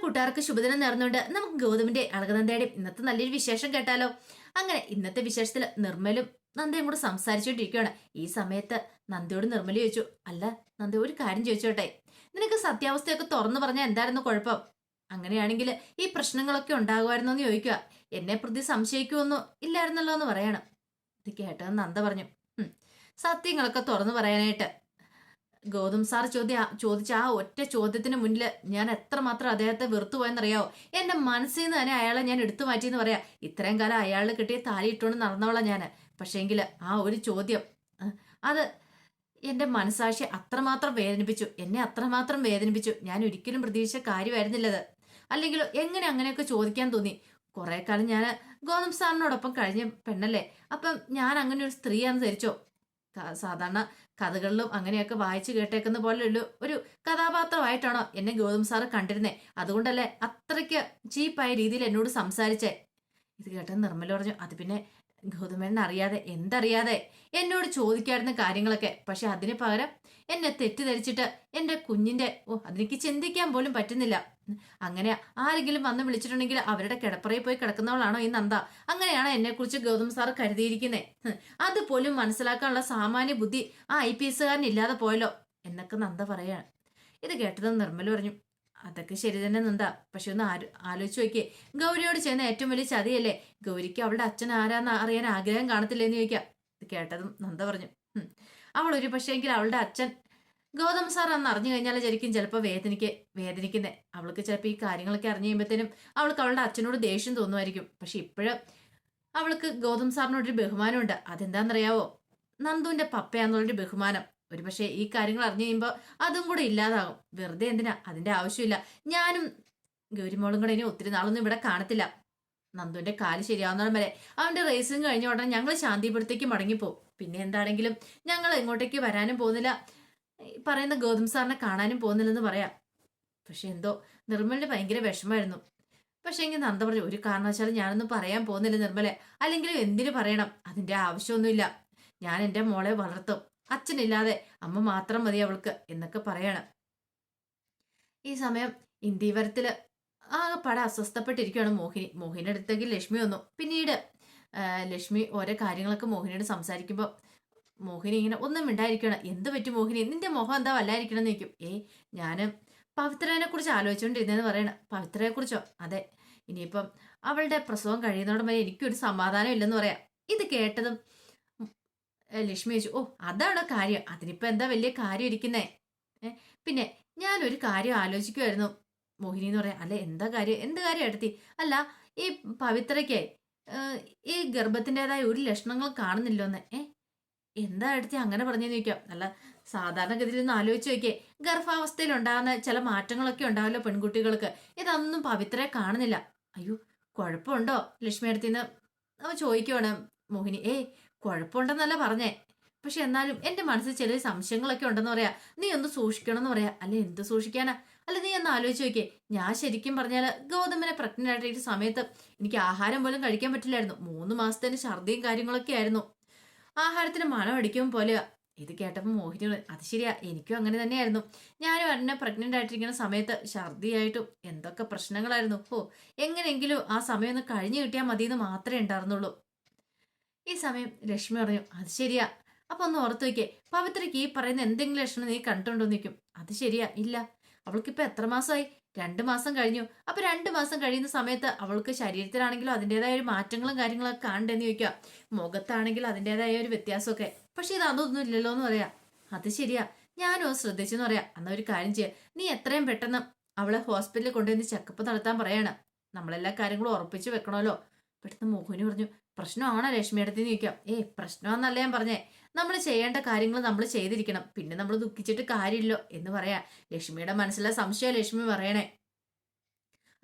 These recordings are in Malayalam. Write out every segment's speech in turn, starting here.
കൂട്ടുകാർക്ക് ശുഭദിനം നേർന്നുകൊണ്ട് നമുക്ക് ഗൗതമിന്റെ അളകനന്ദയുടെയും ഇന്നത്തെ നല്ലൊരു വിശേഷം കേട്ടാലോ? അങ്ങനെ ഇന്നത്തെ വിശേഷത്തിൽ നിർമ്മലും നന്ദയും കൂടെ സംസാരിച്ചുകൊണ്ടിരിക്കുകയാണ്. ഈ സമയത്ത് നന്ദയോട് നിർമ്മല ചോദിച്ചു അല്ല നന്ദ ഒരു കാര്യം ചോദിച്ചോട്ടെ? നിനക്ക് സത്യാവസ്ഥയൊക്കെ തുറന്നു പറഞ്ഞാൽ എന്തായിരുന്നു കുഴപ്പം? അങ്ങനെയാണെങ്കിൽ ഈ പ്രശ്നങ്ങളൊക്കെ ഉണ്ടാകുമായിരുന്നോ എന്ന് ചോദിക്കുക. എന്നെ പ്രതി സംശയിക്കുമെന്നോ ഇല്ലായിരുന്നല്ലോ എന്ന് പറയണം. ഇത് കേട്ടത് നന്ദ പറഞ്ഞു സത്യങ്ങളൊക്കെ തുറന്നു പറയാനായിട്ട്. ഗൗതം സാർ ചോദ്യ ചോദിച്ച ആ ഒറ്റ ചോദ്യത്തിന് മുന്നിൽ ഞാൻ എത്രമാത്രം അദ്ദേഹത്തെ വെറുത്തു എന്റെ മനസ്സിൽ നിന്ന് തന്നെ അയാളെ ഞാൻ എടുത്തു മാറ്റിയെന്ന് പറയാം. ഇത്രയും കാലം അയാളിൽ കിട്ടിയ താലി ഇട്ടുകൊണ്ട് നടന്നവളാണ് ഞാൻ പക്ഷേങ്കിൽ ആ ഒരു ചോദ്യം അത് എന്റെ മനസാക്ഷി അത്രമാത്രം വേദനിപ്പിച്ചു. എന്നെ അത്രമാത്രം വേദനിപ്പിച്ചു. ഞാൻ ഒരിക്കലും പ്രതീക്ഷിച്ച കാര്യമായിരുന്നില്ലത്. അല്ലെങ്കിൽ എങ്ങനെ അങ്ങനെയൊക്കെ ചോദിക്കാൻ തോന്നി? കുറെ കാലം ഞാൻ ഗോതം സാറിനോടൊപ്പം കഴിഞ്ഞ പെണ്ണല്ലേ? അപ്പം ഞാൻ അങ്ങനെ ഒരു സ്ത്രീയാണെന്ന് ധരിച്ചോ? സാധാരണ കഥകളിലും അങ്ങനെയൊക്കെ വായിച്ചു കേട്ടേക്കുന്ന പോലെയുള്ള ഒരു കഥാപാത്രമായിട്ടാണോ എന്നെ ഗൗതം സാറ് കണ്ടിരുന്നേ. അതുകൊണ്ടല്ലേ അത്രയ്ക്ക് ചീപ്പായ രീതിയിൽ എന്നോട് സംസാരിച്ചേ. ഇത് കേട്ട നിർമ്മല പറഞ്ഞു അത് പിന്നെ ഗൗതമേണ്ണ അറിയാതെ എന്തറിയാതെ എന്നോട് ചോദിക്കാറുന്ന കാര്യങ്ങളൊക്കെ. പക്ഷെ അതിന് പകരം എന്നെ തെറ്റിദ്ധരിച്ചിട്ട് എന്റെ കുഞ്ഞിന്റെ ഓ അതെനിക്ക് ചിന്തിക്കാൻ പോലും പറ്റുന്നില്ല. അങ്ങനെ ആരെങ്കിലും വന്ന് വിളിച്ചിട്ടുണ്ടെങ്കിൽ അവരുടെ കിടപ്പറയിൽ പോയി കിടക്കുന്നവളാണോ ഈ നന്ദ? അങ്ങനെയാണ് എന്നെ കുറിച്ച് ഗൗതം സാർ കരുതിയിരിക്കുന്നേ. അതുപോലും മനസ്സിലാക്കാനുള്ള സാമാന്യ ബുദ്ധി ആ ഐ പി എസുകാരൻ ഇല്ലാതെ പോയല്ലോ എന്നൊക്കെ നന്ദ പറയാണ്. ഇത് കേട്ടത് നിർമ്മൽ പറഞ്ഞു അതൊക്കെ ശരി തന്നെ നന്ദ പക്ഷെ ഒന്ന് ആലോചിച്ച് നോക്കിയേ. ഗൗരിയോട് ചെയ്യുന്ന ഏറ്റവും വലിയ ചതിയല്ലേ? ഗൗരിക്ക് അവളുടെ അച്ഛൻ ആരാന്ന് അറിയാൻ ആഗ്രഹം കാണത്തില്ലെന്ന് ചോദിക്കാം. ഇത് കേട്ടതും നന്ദ പറഞ്ഞു "ഹും, അവൾ ഒരു പക്ഷേ എങ്കിൽ അവളുടെ അച്ഛൻ. ഗൗതം സാർ അന്ന് അറിഞ്ഞു കഴിഞ്ഞാൽ ശരിക്കും ചിലപ്പോൾ വേദനിക്ക് വേദനിക്കുന്നേ അവൾക്ക് ചിലപ്പോൾ ഈ കാര്യങ്ങളൊക്കെ അറിഞ്ഞു കഴിയുമ്പോഴത്തേനും അവൾക്ക് അവളുടെ അച്ഛനോട് ദേഷ്യം തോന്നുമായിരിക്കും. പക്ഷെ ഇപ്പോഴും അവൾക്ക് ഗൗതം സാറിനോടൊരു ബഹുമാനമുണ്ട്. അതെന്താണെന്നറിയാവോ? നന്ദുവിന്റെ പപ്പയാന്നുള്ളൊരു ബഹുമാനം. ഒരു പക്ഷേ ഈ കാര്യങ്ങൾ അറിഞ്ഞു കഴിയുമ്പോൾ അതും കൂടെ ഇല്ലാതാകും. വെറുതെ എന്തിനാ? അതിന്റെ ആവശ്യമില്ല. ഞാനും ഗൗരിമോളും കൂടെ ഇനി ഒത്തിരി നാളൊന്നും ഇവിടെ കാണത്തില്ല. നന്ദുവിന്റെ കാൽ ശരിയാവുന്നതും വരെ. അവന്റെ റേസിങ് കഴിഞ്ഞ ഉടനെ ഞങ്ങൾ ശാന്തിപുരത്തേക്ക് മടങ്ങിപ്പോവും. പിന്നെ എന്താണെങ്കിലും ഞങ്ങൾ എങ്ങോട്ടേക്ക് വരാനും പോകുന്നില്ല. പറയുന്ന ഗൗതം സാറിനെ കാണാനും പോകുന്നില്ലെന്ന് പറയാം. പക്ഷെ എന്തോ നിർമ്മലിന് ഭയങ്കര വിഷമമായിരുന്നു. പക്ഷെ എങ്കിൽ നന്ദ പറഞ്ഞു ഒരു കാരണവശാലും ഞാനൊന്നും പറയാൻ പോകുന്നില്ല നിർമ്മലെ. അല്ലെങ്കിലും എന്തിനു പറയണം? അതിന്റെ ആവശ്യമൊന്നുമില്ല. ഞാൻ എന്റെ മോളെ വളർത്തും. അച്ഛനില്ലാതെ അമ്മ മാത്രം മതി അവൾക്ക് എന്നൊക്കെ പറയണം. ഈ സമയം ഇന്ത്യവരത്തിൽ ആകെപ്പാടെ അസ്വസ്ഥപ്പെട്ടിരിക്കുകയാണ് മോഹിനി. മോഹിനിയുടെ അടുത്തേക്ക് ലക്ഷ്മി വന്നു. പിന്നീട് ലക്ഷ്മി ഓരോ കാര്യങ്ങളൊക്കെ മോഹിനിയോട് സംസാരിക്കുമ്പോൾ മോഹിനി ഇങ്ങനെ ഒന്നും മിണ്ടായിരിക്കണം എന്ത് പറ്റും മോഹിനി? നിന്റെ മുഖം എന്താ വല്ലായിരിക്കണം എന്ന് ചോദിക്കും. ഏ ഞാൻ പവിത്രനെ കുറിച്ച് ആലോചിച്ചുകൊണ്ടിരുന്നതെന്ന് പറയണം. പവിത്രയെ കുറിച്ചോ അതെ ഇനിയിപ്പം അവളുടെ പ്രസവം കഴിയുന്നതോടെ വരെ എനിക്കൊരു സമാധാനം ഇല്ലെന്ന് പറയാം. ഇത് കേട്ടതും ലക്ഷ്മി ചോദിച്ചു ഓ അതാണോ കാര്യം? അതിനിപ്പോൾ എന്താ വലിയ കാര്യം ഇരിക്കുന്നേ? പിന്നെ ഞാനൊരു കാര്യം ആലോചിക്കുമായിരുന്നു മോഹിനി എന്ന് പറയാം അല്ലെ എന്താ കാര്യം എന്ത് കാര്യം എടുത്തി? അല്ല ഈ പവിത്രയ്ക്ക് ഈ ഗർഭത്തിന്റെതായ ഒരു ലക്ഷണങ്ങൾ കാണുന്നില്ലോന്ന് ഏ? എന്താ എടുത്തി അങ്ങനെ പറഞ്ഞെന്ന് ചോദിക്കാം. അല്ല സാധാരണഗതിയിൽ ഒന്ന് ആലോചിച്ച് നോക്കിയേ ഗർഭാവസ്ഥയിൽ ഉണ്ടാകുന്ന ചില മാറ്റങ്ങളൊക്കെ ഉണ്ടാവല്ലോ പെൺകുട്ടികൾക്ക്. ഇതൊന്നും പവിത്രയെ കാണുന്നില്ല. അയ്യോ കുഴപ്പമുണ്ടോ? ലക്ഷ്മി അടുത്തിന്ന് അവ ചോദിക്കുവാണ് മോഹിനി. ഏയ് കുഴപ്പമുണ്ടെന്നല്ല പറഞ്ഞേ. പക്ഷെ എന്നാലും എന്റെ മനസ്സിൽ ചില സംശയങ്ങളൊക്കെ ഉണ്ടെന്ന് പറയാ. നീ ഒന്ന് സൂക്ഷിക്കണം എന്ന് പറയാ. അല്ലെ എന്ത് സൂക്ഷിക്കാനാ? അല്ല നീ ഒന്ന് ആലോചിച്ച് നോക്കിയേ. ഞാൻ ശരിക്കും പറഞ്ഞാൽ ഗൗതമനെ പ്രഗ്നന്റ് ആയിട്ടിരിക്കുന്ന സമയത്ത് എനിക്ക് ആഹാരം പോലും കഴിക്കാൻ പറ്റില്ലായിരുന്നു. മൂന്ന് മാസത്തിന് ഛർദിയും കാര്യങ്ങളൊക്കെ ആയിരുന്നു. ആഹാരത്തിന് മണം അടിക്കും പോലെയാ. ഇത് കേട്ടപ്പോൾ മോഹിനി അത് ശരിയാ എനിക്കും അങ്ങനെ തന്നെയായിരുന്നു. ഞാനും അന്നെ പ്രഗ്നന്റ് ആയിട്ടിരിക്കുന്ന സമയത്ത് ഛർദിയായിട്ടും എന്തൊക്കെ പ്രശ്നങ്ങളായിരുന്നു. ഓ എങ്ങനെയെങ്കിലും ആ സമയം ഒന്ന് കഴിഞ്ഞു കിട്ടിയാൽ മതി എന്ന് മാത്രമേ ഉണ്ടായിരുന്നുള്ളൂ. ഈ സമയം ലക്ഷ്മി പറഞ്ഞു അത് ശരിയാ. അപ്പൊ ഒന്ന് ഓർത്തു വയ്ക്കേ പവിത്രയ്ക്ക് ഈ പറയുന്ന എന്തെങ്കിലും ലക്ഷണം നീ കണ്ടുണ്ടോ നിൽക്കും അത് ശരിയാ ഇല്ല. അവൾക്കിപ്പോ എത്ര മാസമായി രണ്ട് മാസം കഴിഞ്ഞു. അപ്പൊ രണ്ട് മാസം കഴിയുന്ന സമയത്ത് അവൾക്ക് ശരീരത്തിലാണെങ്കിലും അതിന്റെതായ ഒരു മാറ്റങ്ങളും കാര്യങ്ങളൊക്കെ കാണണ്ടെന്ന് ചോദിക്കുക. മുഖത്താണെങ്കിലും അതിന്റെതായ ഒരു വ്യത്യാസമൊക്കെ. പക്ഷെ ഇത് അതൊന്നും ഇല്ലല്ലോ എന്ന് പറയാ. അത് ശരിയാ. ഞാനും ശ്രദ്ധിച്ചെന്ന് പറയാ. എന്നാ ഒരു കാര്യം ചെയ്യാം. നീ എത്രയും പെട്ടെന്ന് അവളെ ഹോസ്പിറ്റലിൽ കൊണ്ടുവന്ന് ചെക്കപ്പ് നടത്താൻ പറയാണ്. നമ്മളെല്ലാ കാര്യങ്ങളും ഉറപ്പിച്ചു വെക്കണമല്ലോ. പെട്ടെന്ന് മോഹിനി പറഞ്ഞു പ്രശ്നമാണോ ലക്ഷ്മി അടുത്ത് ചോദിക്കാം. ഏ പ്രശ്നമാണെന്നല്ല ഞാൻ പറഞ്ഞേ. നമ്മൾ ചെയ്യേണ്ട കാര്യങ്ങൾ നമ്മൾ ചെയ്തിരിക്കണം. പിന്നെ നമ്മൾ ദുഃഖിച്ചിട്ട് കാര്യമില്ലോ എന്ന് പറയാ. ലക്ഷ്മിയുടെ മനസ്സിലെ സംശയ ലക്ഷ്മി പറയണേ.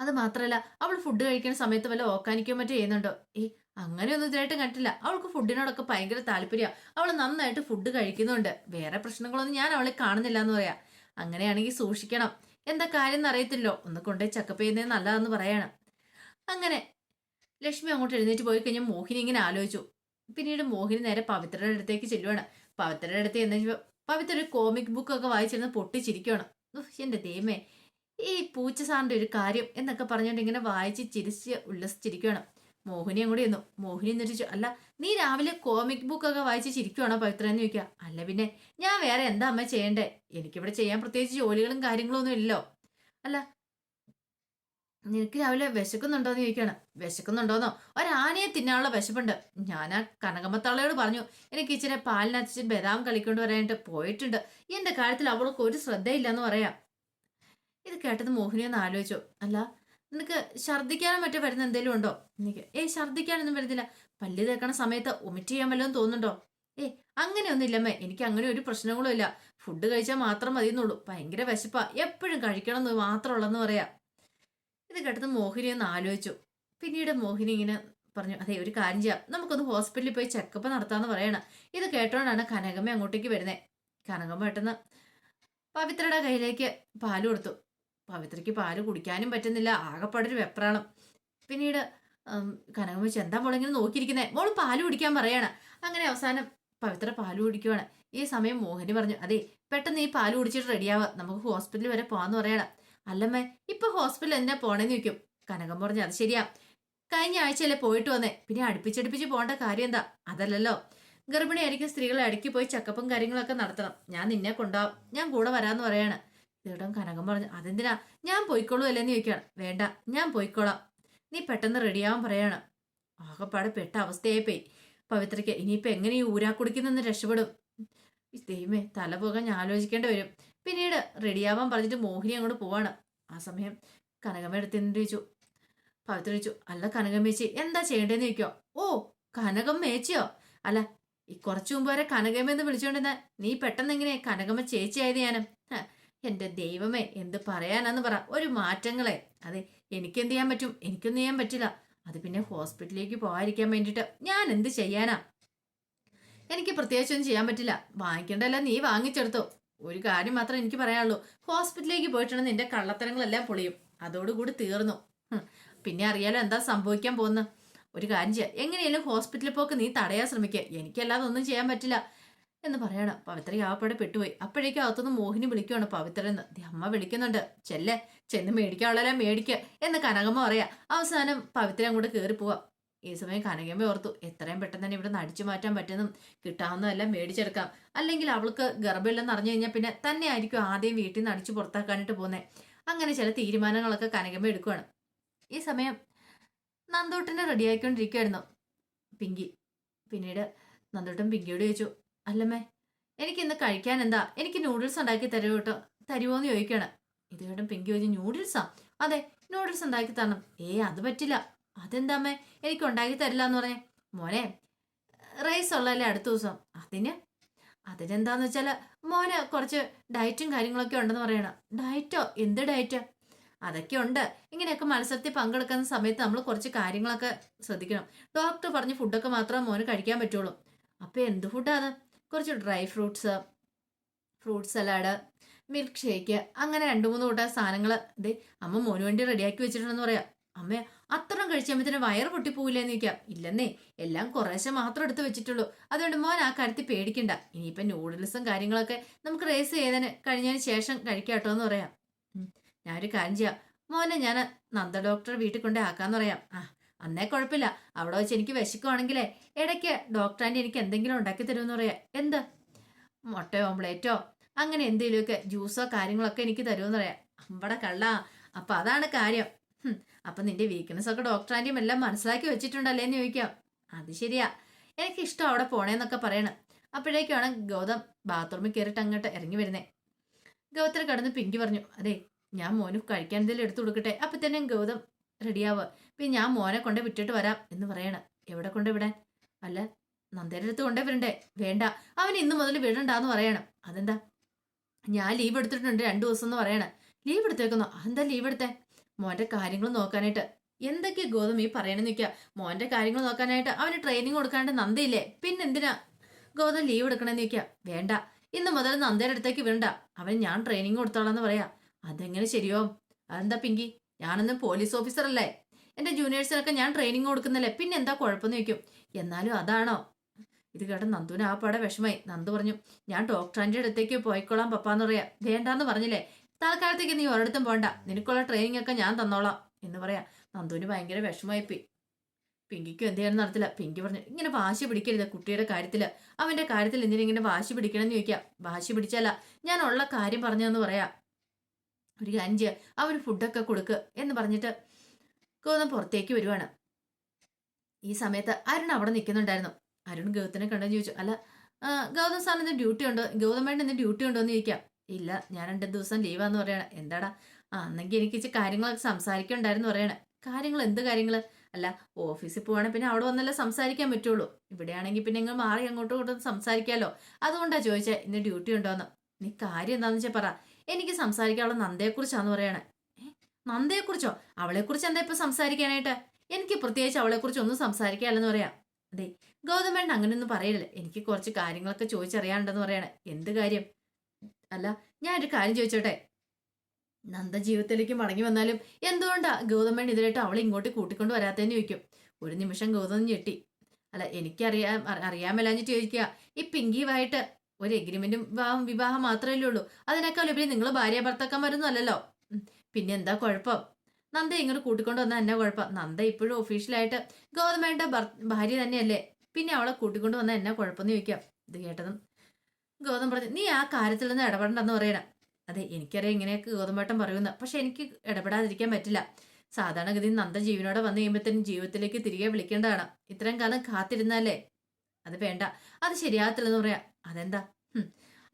അത് മാത്രമല്ല അവൾ ഫുഡ് കഴിക്കുന്ന സമയത്ത് വല്ല ഓക്കാനിക്കോ മറ്റോ ചെയ്യുന്നുണ്ടോ? ഏ അങ്ങനെയൊന്നും ഇതായിട്ട് കണ്ടില്ല അവൾക്ക് ഫുഡിനോടൊക്കെ ഭയങ്കര താല്പര്യം. അവൾ നന്നായിട്ട് ഫുഡ് കഴിക്കുന്നുണ്ട്. വേറെ പ്രശ്നങ്ങളൊന്നും ഞാൻ അവളെ കാണുന്നില്ല എന്ന് പറയാം. അങ്ങനെയാണെങ്കിൽ സൂക്ഷിക്കണം. എന്താ കാര്യം എന്നറിയത്തില്ലോ ഒന്ന് കൊണ്ടുപോയി ചെക്കപ്പ് ചെയ്യുന്നത് നല്ലതെന്ന് പറയണം. അങ്ങനെ ലക്ഷ്മി അങ്ങോട്ട് എഴുന്നേറ്റ് പോയി കഴിഞ്ഞാൽ മോഹിനി ഇങ്ങനെ ആലോചിച്ചു. പിന്നീട് മോഹിനി നേരെ പവിത്രയുടെ അടുത്തേക്ക് ചെല്ലുവാണ്. പവിത്രയുടെ അടുത്ത് എന്ന് പവിത്ര ഒരു കോമിക് ബുക്ക് ഒക്കെ വായിച്ചിരുന്ന് പൊട്ടിച്ചിരിക്കുകയാണ് ഉഫ്, എന്റെ ദൈവമേ. ഈ പൂച്ച സാറിന്റെ ഒരു കാര്യം എന്നൊക്കെ പറഞ്ഞുകൊണ്ട് ഇങ്ങനെ വായിച്ച് ചിരിച്ച് ഉല്ലസിച്ചിരിക്കുകയാണ് മോഹിനി അങ്ങോട്ട് ചെന്നു. മോഹിനി എന്നിട്ട് അല്ല നീ രാവിലെ കോമിക് ബുക്ക് ഒക്കെ വായിച്ച് ചിരിക്കുവാണോ പവിത്ര എന്ന് ചോദിക്കുക. അല്ല പിന്നെ ഞാൻ വേറെ എന്താ അമ്മ ചെയ്യണ്ടേ? എനിക്കിവിടെ ചെയ്യാൻ പ്രത്യേകിച്ച് ജോലികളും കാര്യങ്ങളും ഒന്നും ഇല്ലല്ലോ. അല്ല നിനക്ക് രാവിലെ വിശക്കുന്നുണ്ടോന്ന് ചോദിക്കാണ്. വിശക്കുന്നുണ്ടോന്നോ? ഒരാനയെ തിന്നാനുള്ള വിശപ്പുണ്ട്. ഞാൻ ആ കനകമ്മത്താളയോട് പറഞ്ഞു എനിക്ക് ഇച്ചിരി പാലിനകത്ത് ബദാം കളിക്കൊണ്ട് വരാനായിട്ട് പോയിട്ടുണ്ട്. എന്റെ കാര്യത്തിൽ അവൾക്ക് ഒരു ശ്രദ്ധയില്ലെന്ന് പറയാം. ഇത് കേട്ടത് മോഹിനി ഒന്ന് ആലോചിച്ചു. അല്ല നിനക്ക് ഛർദ്ദിക്കാനും മറ്റോ വരുന്ന എന്തെങ്കിലും ഉണ്ടോ? എനിക്ക് ഏയ് ഛർദ്ദിക്കാനൊന്നും വരുന്നില്ല. പല്ല് തേക്കണ സമയത്ത് ഒമിറ്റ് ചെയ്യാൻ വല്ലതും തോന്നുന്നുണ്ടോ? ഏയ് അങ്ങനെയൊന്നും ഇല്ലമ്മേ എനിക്ക് അങ്ങനെ ഒരു പ്രശ്നങ്ങളും ഇല്ല. ഫുഡ് കഴിച്ചാൽ മാത്രം മതിയെന്നുള്ളൂ. ഭയങ്കര വിശപ്പാ. എപ്പോഴും കഴിക്കണം എന്ന് മാത്രമുള്ളെന്ന് പറയാം. ഇത് കേട്ടത് മോഹിനി ഒന്ന് ആലോചിച്ചു. പിന്നീട് മോഹിനി ഇങ്ങനെ പറഞ്ഞു അതെ ഒരു കാര്യം ചെയ്യാം. നമുക്കൊന്ന് ഹോസ്പിറ്റലിൽ പോയി ചെക്കപ്പ് നടത്താമെന്ന് പറയണം. ഇത് കേട്ടോണ്ടാണ് കനകമ്മ അങ്ങോട്ടേക്ക് വരുന്നത് കനകമ്മ പെട്ടെന്ന് പവിത്രയുടെ കയ്യിലേക്ക് പാൽ കൊടുത്തു. പവിത്രയ്ക്ക് പാൽ കുടിക്കാനും പറ്റുന്നില്ല. ആകെപ്പാടൊരു വെപ്രാളം. പിന്നീട് ഉം, കനകമ്മ വെച്ച് എന്താ മോളിങ്ങനെ നോക്കിയിരിക്കുന്നേ? മോൾ പാൽ കുടിക്കാൻ പറയാണ്. അങ്ങനെ അവസാനം പവിത്ര പാൽ കുടിക്കുവാണ്. ഈ സമയം മോഹിനി പറഞ്ഞു അതെ പെട്ടെന്ന് ഈ പാൽ കുടിച്ചിട്ട് റെഡിയാവുക നമുക്ക് ഹോസ്പിറ്റലിൽ വരെ പോകാമെന്ന് പറയണം. അല്ലമ്മേ ഇപ്പൊ ഹോസ്പിറ്റലിൽ എന്തിനാ പോണേന്ന് ചോദിക്കും. കനകം പറഞ്ഞു അത് ശരിയാ. കഴിഞ്ഞ ആഴ്ചയല്ലേ പോയിട്ട് വന്നേ. പിന്നെ അടുപ്പിച്ചടുപ്പിച്ച് പോകേണ്ട കാര്യം എന്താ? അതല്ലല്ലോ. ഗർഭിണിയായിരിക്കും സ്ത്രീകളെ ഇടയ്ക്ക് പോയി ചെക്കപ്പും കാര്യങ്ങളൊക്കെ നടത്തണം. ഞാൻ നിന്നെ കൊണ്ടാവും. ഞാൻ കൂടെ വരാന്ന് പറയാണ്. തീടം കനകം പറഞ്ഞു അതെന്തിനാ? ഞാൻ പോയിക്കോളൂ അല്ലേന്ന് വേണ്ട ഞാൻ പോയിക്കോളാം. നീ പെട്ടെന്ന് റെഡിയാവാൻ പറയാണ്. ആകെപ്പാടെ പെട്ട അവസ്ഥയായി പോയി പവിത്രയ്ക്ക് ഇനിയിപ്പോ എങ്ങനെ ഈ രക്ഷപ്പെടും? ദൈവമേ തല പോകാൻ ഞാൻ ആലോചിക്കേണ്ടി വരും. പിന്നീട് റെഡിയാവാൻ പറഞ്ഞിട്ട് മോഹിനി അങ്ങോട്ട് പോവാണ്. ആ സമയം കനകമ്മ എടുത്ത് എന്ത് ചോദിച്ചു? പവിത്ര ചോദിച്ചു അല്ല കനകമ്മേച്ചി എന്താ ചെയ്യേണ്ടതെന്ന് ചോദിക്കോ? ഓ കനകമ്മേച്ചിയോ അല്ല ഈ കുറച്ചു മുമ്പ് വരെ കനകമ്മ എന്ന് വിളിച്ചുകൊണ്ടിരുന്ന നീ പെട്ടെന്ന് എങ്ങനെ കനകമ്മ ചേച്ചിയായത് ഞാനും? എന്റെ ദൈവമേ എന്ത് പറയാനാന്ന് പറ. ഒരു മാറ്റങ്ങളെ. അതെ എനിക്കെന്ത് ചെയ്യാൻ പറ്റും? എനിക്കൊന്നും ചെയ്യാൻ പറ്റില്ല. അത് പിന്നെ ഹോസ്പിറ്റലിലേക്ക് പോകാതിരിക്കാൻ വേണ്ടിയിട്ട് ഞാൻ എന്ത് ചെയ്യാനാ? എനിക്ക് പ്രത്യേകിച്ചൊന്നും ചെയ്യാൻ പറ്റില്ല. വാങ്ങിക്കേണ്ടല്ല നീ വാങ്ങിച്ചെടുത്തോ. ഒരു കാര്യം മാത്രമേ എനിക്ക് പറയാനുള്ളൂ. ഹോസ്പിറ്റലിലേക്ക് പോയിട്ടുണ്ടെങ്കിൽ നിന്റെ കള്ളത്തരങ്ങളെല്ലാം പൊളിയും. അതോടുകൂടി തീർന്നു. പിന്നെ അറിയാലോ എന്താ സംഭവിക്കാൻ പോകുന്ന? ഒരു കാര്യം ചെയ്യാം. എങ്ങനെയാലും ഹോസ്പിറ്റലിൽ പോക്ക് നീ തടയാൻ ശ്രമിക്കുക എനിക്കല്ലാതെ ഒന്നും ചെയ്യാൻ പറ്റില്ല. എന്ന് പറയണം. പവിത്ര ആവപ്പാടെ പെട്ടുപോയി. അപ്പോഴേക്കും അകത്തുനിന്ന് മോഹിനി വിളിക്കുവാണ് പവിത്ര എന്ന് അമ്മ വിളിക്കുന്നുണ്ട്. ചെല്ലേ. ചെന്ന് മേടിക്കാനുള്ളതെല്ലാം മേടിക്കുക എന്ന് കനകമ്മ പറയാ. അവസാനം പവിത്ര അങ്ങോട്ട് കയറി പോവാ ഈ സമയം കനകമ്മ ഓർത്തു എത്രയും പെട്ടെന്ന് തന്നെ ഇവിടെ നിന്ന് അടിച്ചു മാറ്റാൻ പറ്റുന്നതും കിട്ടാവുന്നതെല്ലാം മേടിച്ചെടുക്കാം. അല്ലെങ്കിൽ അവൾക്ക് ഗർഭമില്ലെന്ന് അറിഞ്ഞു കഴിഞ്ഞാൽ പിന്നെ തന്നെ ആയിരിക്കും ആദ്യം വീട്ടിൽ നിന്ന് അടിച്ചു പുറത്താക്കാനായിട്ട് പോകുന്നത് അങ്ങനെ ചില തീരുമാനങ്ങളൊക്കെ കനകമ്മ എടുക്കുവാണ്. ഈ സമയം നന്ദൂട്ടനെ റെഡിയാക്കിക്കൊണ്ടിരിക്കുവായിരുന്നു പിങ്കി പിന്നീട് നന്ദൂട്ടൻ പിങ്കിയോട് ചോദിച്ചു അല്ലമ്മേ എനിക്ക് ഇന്ന് കഴിക്കാൻ എന്താ എനിക്ക് നൂഡിൽസ് ഉണ്ടാക്കി തരുമോ കേട്ടോ. തരുമോന്ന് ചോദിക്കുകയാണ്. ഇത് കേട്ടും പിങ്കി ചോദിച്ചു നൂഡിൽസാ? അതെ നൂഡിൽസ് ഉണ്ടാക്കി തരണം. ഏ അത് പറ്റില്ല. അതെന്താ അമ്മേ എനിക്ക് ഉണ്ടാക്കി തരില്ല എന്ന് പറഞ്ഞേ. മോനെ റൈസ് ഉള്ളല്ലേ അടുത്ത ദിവസം? അതിന്? അതിനെന്താന്ന് വെച്ചാൽ മോന് കുറച്ച് ഡയറ്റും കാര്യങ്ങളൊക്കെ ഉണ്ടെന്ന് പറയണം. ഡയറ്റോ എന്ത് ഡയറ്റ് അതൊക്കെ ഉണ്ട്. ഇങ്ങനെയൊക്കെ മത്സരത്തിൽ പങ്കെടുക്കുന്ന സമയത്ത് നമ്മൾ കുറച്ച് കാര്യങ്ങളൊക്കെ ശ്രദ്ധിക്കണം. ഡോക്ടർ പറഞ്ഞ ഫുഡൊക്കെ മാത്രമേ മോന് കഴിക്കാൻ പറ്റുള്ളൂ. അപ്പോൾ എന്ത് ഫുഡാണ് കുറച്ച് dry fruits fruit salad milkshake അങ്ങനെ രണ്ട് മൂന്ന് കൂട്ടം സാധനങ്ങൾ ഇതേ അമ്മ മോന് വേണ്ടി റെഡിയാക്കി വെച്ചിട്ടുണ്ടെന്ന് പറയാം. അമ്മ അത്രയും വയർ വയറ് പൊട്ടിപ്പോവില്ലെന്ന് ചോദിക്കാം. ഇല്ലെന്നേ എല്ലാം കുറേശ്ശെ മാത്രം എടുത്ത് വെച്ചിട്ടുള്ളൂ. അതുകൊണ്ട് മോൻ ആ കാര്യത്തിൽ പേടിക്കണ്ട. ഇനിയിപ്പം നൂഡിൽസും കാര്യങ്ങളൊക്കെ നമുക്ക് റേസ് ചെയ്തതിന് കഴിഞ്ഞതിന് ശേഷം കഴിക്കാട്ടോ എന്ന് പറയാം. ഞാനൊരു കാര്യം ചെയ്യാം. മോനെ ഞാൻ നന്ദ ഡോക്ടറെ വീട്ടിൽ കൊണ്ടേ ആക്കാന്ന് പറയാം. ആ അന്നേ കുഴപ്പമില്ല. അവിടെ വെച്ച് എനിക്ക് വിശക്കുവാണെങ്കിലേ ഇടയ്ക്ക് ഡോക്ടറാന്റെ എനിക്ക് എന്തെങ്കിലും ഉണ്ടാക്കി തരുമെന്ന് പറയാം. എന്ത്? മുട്ടയോ ഓംപ്ലേറ്റോ അങ്ങനെ എന്തെങ്കിലുമൊക്കെ ജ്യൂസോ കാര്യങ്ങളൊക്കെ എനിക്ക് തരുമെന്ന് പറയാം. അമ്പടെ കള്ളാ. അപ്പം അതാണ് കാര്യം. അപ്പൊ നിന്റെ വീക്ക്നെസ് ഒക്കെ ഡോക്ടർ ആന്റിയും എല്ലാം മനസ്സിലാക്കി വെച്ചിട്ടുണ്ടല്ലേ എന്ന് ചോദിക്കാം. അത് ശരിയാ. എനിക്ക് ഇഷ്ടം അവിടെ പോണേന്നൊക്കെ പറയണം. അപ്പോഴേക്കാണ് ഗൗതം ബാത്റൂമിൽ കയറിയിട്ട് അങ്ങോട്ട് ഇറങ്ങി വരുന്നേ. ഗൗതത്തിൽ കടന്ന് പിങ്കി പറഞ്ഞു അതെ ഞാൻ മോന് കഴിക്കാൻ എന്തെങ്കിലും എടുത്തു കൊടുക്കട്ടെ. അപ്പൊ തന്നെ ഗൗതം റെഡിയാവുക പിന്നെ ഞാൻ മോനെ കൊണ്ട് വിട്ടിട്ട് വരാം എന്ന് പറയണം. എവിടെ കൊണ്ട് വിടാൻ? അല്ല നന്ദേരുടെ അടുത്ത് കൊണ്ടേ വരണ്ടേ? വേണ്ട. അവൻ ഇന്ന് മുതൽ വിടണ്ടാന്ന് പറയണം. അതെന്താ? ഞാൻ ലീവ് എടുത്തിട്ടുണ്ട് രണ്ടു ദിവസം എന്ന് പറയണം. ലീവ് എടുത്തേക്കുന്നോ? അതെന്താ ലീവ് എടുത്തേ? മോന്റെ കാര്യങ്ങൾ നോക്കാനായിട്ട്. എന്തൊക്കെ ഗോതം ഈ പറയണെന്ന് നിൽക്കുക മോന്റെ കാര്യങ്ങൾ നോക്കാനായിട്ട് അവന് ട്രെയിനിങ് കൊടുക്കാണ്ട് നന്ദയില്ലേ? പിന്നെന്തിനാ ഗോതം ലീവ് എടുക്കണമെന്ന് നിൽക്കുക വേണ്ട. ഇന്ന് മുതൽ നന്ദയുടെ അടുത്തേക്ക് വിടണ്ട അവന് ഞാൻ ട്രെയിനിങ് കൊടുത്തോളാന്ന് പറയാ. അതെങ്ങനെ ശരിയോ അതെന്താ പിങ്കി? ഞാനൊന്നും പോലീസ് ഓഫീസർ അല്ലേ? എന്റെ ജൂനിയേഴ്സിനൊക്കെ ഞാൻ ട്രെയിനിങ് കൊടുക്കുന്നില്ലേ? പിന്നെ എന്താ കുഴപ്പമെന്ന് ചോദിക്കും. എന്നാലും അതാണോ? ഇത് കേട്ട നന്ദുവിന് ആ പാടെ വിഷമായി നന്ദു പറഞ്ഞു ഞാൻ ഡോക്ടർ ആന്റിയുടെ അടുത്തേക്ക് പോയിക്കോളാം പപ്പാന്ന് പറയാ. വേണ്ടാന്ന് പറഞ്ഞില്ലേ? തൽക്കാലത്തേക്ക് നീ ഒരിടത്തും പോണ്ട. നിനക്കുള്ള ട്രെയിനിങ് ഒക്കെ ഞാൻ തന്നോളാം എന്ന് പറയാ. നന്ദുവിന് ഭയങ്കര വിഷമമായിപ്പോയി പിങ്കിക്കും എന്ത് ചെയ്യാനും നടത്തില്ല. പിങ്കി പറഞ്ഞു ഇങ്ങനെ വാശി പിടിക്കരുത് കുട്ടിയുടെ കാര്യത്തിൽ. അവന്റെ കാര്യത്തിൽ എന്തിനാ ഇങ്ങനെ വാശി പിടിക്കണം എന്ന് ചോദിക്കാം. വാശി പിടിച്ചല്ല ഞാൻ ഉള്ള കാര്യം പറഞ്ഞതെന്ന് പറയാ. ഒരു കാര്യം ചെയ്യാം അവന് ഫുഡൊക്കെ കൊടുക്ക് എന്ന് പറഞ്ഞിട്ട് ഗൗതം പുറത്തേക്ക് വരുവാണ്. ഈ സമയത്ത് അരുൺ അവിടെ നിൽക്കുന്നുണ്ടായിരുന്നു അരുൺ ഗൗതത്തിനെ കണ്ടെന്ന് ചോദിച്ചു അല്ല ഗൗതം സാറിന് ഡ്യൂട്ടി ഉണ്ടോ? ഗൗതമേട്ടൻ ഇന്ന് ഡ്യൂട്ടി ഉണ്ടോ എന്ന് ചോദിക്കാം. ഇല്ല ഞാൻ രണ്ട് ദിവസം ലീവാന്ന് പറയണേ. എന്താടാ? ആ എന്നെങ്കിൽ എനിക്ക് ഇച്ചിരി കാര്യങ്ങളൊക്കെ സംസാരിക്കണ്ടായിരുന്നു പറയണേ. കാര്യങ്ങൾ എന്ത് കാര്യങ്ങൾ അല്ല ഓഫീസിൽ പോവാണെങ്കിൽ പിന്നെ അവിടെ വന്നല്ലേ സംസാരിക്കാൻ പറ്റുള്ളൂ. ഇവിടെയാണെങ്കിൽ പിന്നെ നിങ്ങൾ മാറി അങ്ങോട്ടും ഇങ്ങോട്ടും സംസാരിക്കാമല്ലോ അതുകൊണ്ടാ ചോദിച്ചേ ഇന്ന് ഡ്യൂട്ടി ഉണ്ടോന്ന്? നീ കാര്യം എന്താണെന്ന് വെച്ചാൽ പറ. എനിക്ക് സംസാരിക്കാനുള്ള നന്ദയെക്കുറിച്ചാന്ന് പറയണേ. നന്ദയെക്കുറിച്ചോ? അവളെക്കുറിച്ച് എന്താ ഇപ്പം സംസാരിക്കാനായിട്ട്? എനിക്ക് പ്രത്യേകിച്ച് അവളെക്കുറിച്ച് ഒന്നും സംസാരിക്കാമല്ലെന്ന് പറയാം. അതെ ഗൗതമേണ്ണ അങ്ങനെയൊന്നും പറയില്ല എനിക്ക് കുറച്ച് കാര്യങ്ങളൊക്കെ ചോദിച്ചറിയാനുണ്ടെന്ന് പറയണേ. എന്ത് കാര്യം? അല്ല ഞാൻ ഒരു കാര്യം ചോദിച്ചോട്ടെ? നന്ദ ജീവിതത്തിലേക്ക് മടങ്ങി വന്നാലും എന്തുകൊണ്ടാ ഗൗതമൻ ഇതിലായിട്ട് അവളെ ഇങ്ങോട്ട് കൂട്ടിക്കൊണ്ട് വരാത്തേന്ന് ചോദിക്കും? ഒരു നിമിഷം ഗൗതം ഞെട്ടി. അല്ല എനിക്കറിയാം അറിയാമല്ലാഞ്ഞിട്ട് ചോദിക്കുക. ഈ പിങ്കിയുമായിട്ട് ഒരു എഗ്രിമെന്റും വിവാഹം വിവാഹം മാത്രമല്ലേ ഉള്ളൂ. അതിനേക്കാൾ ഉപരി നിങ്ങൾ ഭാര്യ ഭർത്താക്കന്മാരൊന്നും അല്ലല്ലോ. പിന്നെ എന്താ കുഴപ്പം? നന്ദ ഇങ്ങോട്ട് കൂട്ടിക്കൊണ്ട് വന്നാൽ എന്നാ കുഴപ്പം? നന്ദ ഇപ്പോഴും ഒഫീഷ്യലായിട്ട് ഗൗതമേണ്ട ഭാര്യ തന്നെയല്ലേ. പിന്നെ അവളെ കൂട്ടിക്കൊണ്ട് വന്നാൽ എന്നാ കുഴപ്പമെന്ന് ചോദിക്കാം. ഇത് കേട്ടതും ഗൗതം പറഞ്ഞു നീ ആ കാര്യത്തിൽ നിന്ന് ഇടപെടണ്ടെന്ന് പറയണം. അതെ എനിക്കറിയാം ഇങ്ങനെയൊക്കെ ഗോതമ്പേട്ടം പറയുന്ന പക്ഷെ എനിക്ക് ഇടപെടാതിരിക്കാൻ പറ്റില്ല. സാധാരണഗതി നന്ദ ജീവനോടെ വന്നു കഴിയുമ്പോഴത്തേനും ജീവിതത്തിലേക്ക് തിരികെ വിളിക്കേണ്ടതാണ്. ഇത്രയും കാലം കാത്തിരുന്നല്ലേ അത് വേണ്ട. അത് ശരിയാകത്തില്ലെന്ന് പറയാം. അതെന്താ.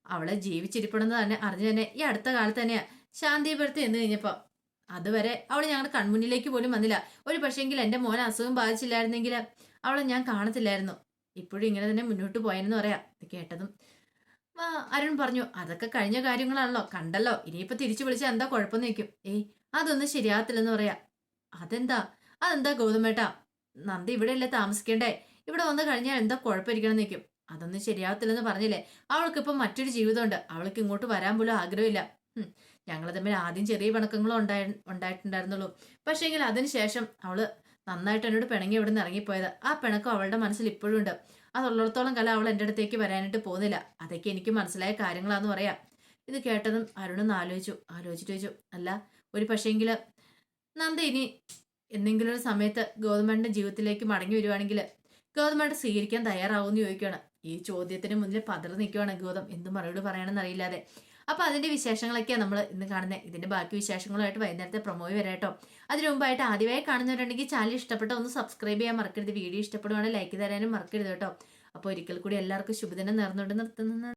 അവളെ ജീവിച്ചിരിപ്പണെന്ന് തന്നെ അറിഞ്ഞു തന്നെ ഈ അടുത്ത കാലത്ത് തന്നെയാ ശാന്തിപുരത്ത് എന്ന് കഴിഞ്ഞപ്പോ. അതുവരെ അവൾ ഞങ്ങളുടെ കൺമുന്നിലേക്ക് പോലും വന്നില്ല. ഒരു പക്ഷേങ്കിൽ എന്റെ മോൻ അസുഖം ബാധിച്ചില്ലായിരുന്നെങ്കിൽ അവളെ ഞാൻ കാണത്തില്ലായിരുന്നു. ഇപ്പോഴും ഇങ്ങനെ തന്നെ മുന്നോട്ട് പോയെന്ന് പറയാം. കേട്ടതും അരുൺ പറഞ്ഞു അതൊക്കെ കഴിഞ്ഞ കാര്യങ്ങളാണല്ലോ കണ്ടല്ലോ. ഇനിയിപ്പോ തിരിച്ചു വിളിച്ചാൽ എന്താ കുഴപ്പം നിൽക്കും ഏയ് അതൊന്നും ശരിയാകത്തില്ലെന്ന് പറയാ. അതെന്താ? അതെന്താ ഗൗതമേട്ടാ നന്ദി ഇവിടെ അല്ലേ താമസിക്കണ്ടേ? ഇവിടെ വന്നു കഴിഞ്ഞാൽ എന്താ കുഴപ്പമിരിക്കണം നിൽക്കും അതൊന്നും ശരിയാവത്തില്ലെന്ന് പറഞ്ഞില്ലേ? അവൾക്കിപ്പം മറ്റൊരു ജീവിതമുണ്ട്. അവൾക്ക് ഇങ്ങോട്ട് വരാൻ പോലും ആഗ്രഹമില്ല. ഞങ്ങൾ തമ്മിൽ ആദ്യം ചെറിയ പിണക്കങ്ങളും ഉണ്ടായി ഉണ്ടായിട്ടുണ്ടായിരുന്നുള്ളൂ. പക്ഷേങ്കിൽ അതിനുശേഷം അവൾ നന്നായിട്ട് എന്നോട് പിണങ്ങി ഇവിടെ നിന്ന് ഇറങ്ങിപ്പോയത്. ആ പിണക്കം അവളുടെ മനസ്സിൽ ഇപ്പോഴും ഉണ്ട്. അതുള്ളിടത്തോളം കാലം അവൾ എന്റെ അടുത്തേക്ക് വരാനായിട്ട് പോകുന്നില്ല. അതൊക്കെ എനിക്ക് മനസ്സിലായ കാര്യങ്ങളാന്ന് പറയാം. ഇത് കേട്ടതും അരുണൊന്ന് ആലോചിച്ചു. ആലോചിച്ചിട്ട് ചോദിച്ചു അല്ല ഒരു പക്ഷേങ്കിൽ നന്ദ ഇനി എന്തെങ്കിലും ഒരു സമയത്ത് ഗവൺമെന്റിന്റെ ജീവിതത്തിലേക്ക് മടങ്ങി വരുവാണെങ്കിൽ ഗവൺമെന്റ് സ്വീകരിക്കാൻ തയ്യാറാവുമെന്ന് ചോദിക്കുകയാണ്. ഈ ചോദ്യത്തിന് മുന്നിൽ പതറി നിൽക്കുകയാണ് ഗൗതം എന്ത് മറുപടി പറയണമെന്ന് അറിയില്ലാതെ അതിന്റെ വിശേഷങ്ങളൊക്കെയാണ് നമ്മൾ ഇന്ന് കാണുന്നത് ഇതിന്റെ ബാക്കി വിശേഷങ്ങളുമായിട്ട് വൈകുന്നേരത്തെ പ്രൊമോയി കേട്ടോ അതിനു മുമ്പായിട്ട് ആദ്യമായി കാണുന്നവരുണ്ടെങ്കിൽ ചാനൽ ഇഷ്ടപ്പെട്ട ഒന്ന് സബ്സ്ക്രൈബ് ചെയ്യാൻ മറക്കരുത്. വീഡിയോ ഇഷ്ടപ്പെടുവാണെങ്കിൽ ലൈക്ക് തരാനും മറക്കരുത് കേട്ടോ. അപ്പോൾ ഒരിക്കൽ കൂടി എല്ലാവർക്കും ശുഭദിനം നേർന്നുകൊണ്ട് നിർത്തുന്നു.